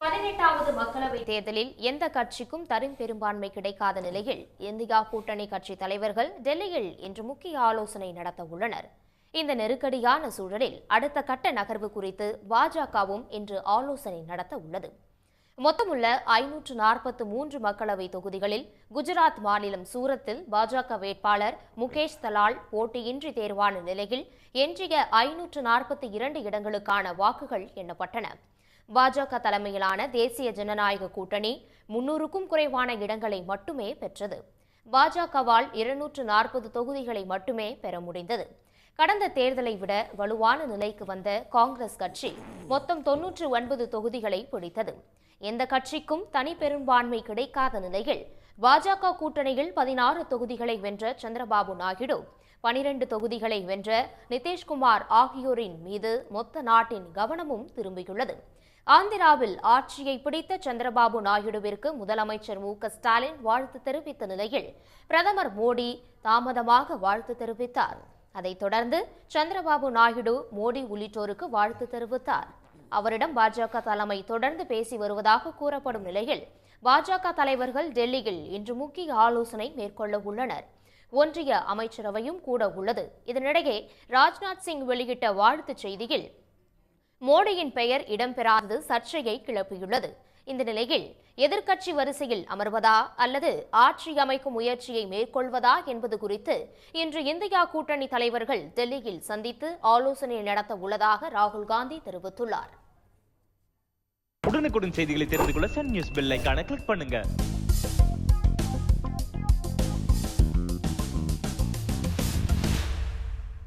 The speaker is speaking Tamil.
பதினெட்டாவது மக்களவைத் தேர்தலில் எந்த கட்சிக்கும் தரும் பெரும்பான்மை கிடைக்காத நிலையில் இந்தியா கூட்டணி கட்சி தலைவர்கள் டெல்லியில் இன்று முக்கிய ஆலோசனை நடத்த உள்ளனர். இந்த நெருக்கடியான சூழலில் அடுத்த கட்ட நகர்வு குறித்து பாஜகவும் இன்று ஆலோசனை நடத்த உள்ளது. மொத்தமுள்ள ஐநூற்று நாற்பத்து மூன்று மக்களவை தொகுதிகளில் குஜராத் மாநிலம் சூரத்தில் பாஜக வேட்பாளர் முகேஷ் தலால் போட்டியின்றி தேர்வான நிலையில் எஞ்சிய ஐநூற்று நாற்பத்தி இரண்டு இடங்களுக்கான வாக்குகள் எண்ணப்பட்டன. பாஜக தலைமையிலான தேசிய ஜனநாயக கூட்டணி முன்னூறுக்கும் குறைவான இடங்களை மட்டுமே பெற்றது. பாஜகவால் இருநூற்று நாற்பது தொகுதிகளை மட்டுமே பெற முடிந்தது. கடந்த தேர்தலை விட வலுவான நிலைக்கு வந்த காங்கிரஸ் கட்சி மொத்தம் தொன்னூற்று ஒன்பது தொகுதிகளை பிடித்தது. எந்த கட்சிக்கும் தனி பெரும்பான்மை கிடைக்காத நிலையில் பாஜக கூட்டணியில் பதினாறு தொகுதிகளை வென்ற சந்திரபாபு நாயுடு பனிரெண்டு தொகுதிகளை வென்ற நிதிஷ்குமார் ஆகியோரின் மீது மொத்த நாட்டின் கவனமும் திரும்பியுள்ளது. ஆந்திராவில் ஆட்சியை பிடித்த சந்திரபாபு நாயுடுவிற்கு முதலமைச்சர் மு. ஸ்டாலின் வாழ்த்து தெரிவித்த நிலையில் பிரதமர் மோடி தாமதமாக வாழ்த்து தெரிவித்தார். அதைத் தொடர்ந்து சந்திரபாபு நாயுடு மோடி உள்ளிட்டோருக்கு வாழ்த்து தெரிவித்தார். அவரிடம் பாஜக தலைமை தொடர்ந்து பேசி வருவதாக கூறப்படும் நிலையில் பாஜக தலைவர்கள் டெல்லியில் இன்று முக்கிய ஆலோசனை மேற்கொள்ள உள்ளனர். ஒன்றிய அமைச்சரவையும் கூட உள்ளது. இதனிடையே ராஜ்நாத் சிங் வெளியிட்ட வாழ்த்துச் செய்தியில் மோடியின் பெயர் இடம்பெறாதது சர்ச்சையை கிளப்பியுள்ளது. இந்த நிலையில் எதிர்க்கட்சி வரிசையில் அமர்வதா அல்லது ஆட்சி அமைக்கும் முயற்சியை மேற்கொள்வதா என்பது குறித்து இன்று இந்தியா கூட்டணி தலைவர்கள் டெல்லியில் சந்தித்து ஆலோசனை நடத்த உள்ளதாக ராகுல் காந்தி தெரிவித்துள்ளார். உடனுக்குடன் செய்திகளை தெரிந்து கொள்ள சன் நியூஸ் பெல் கிளிக் பண்ணுங்க.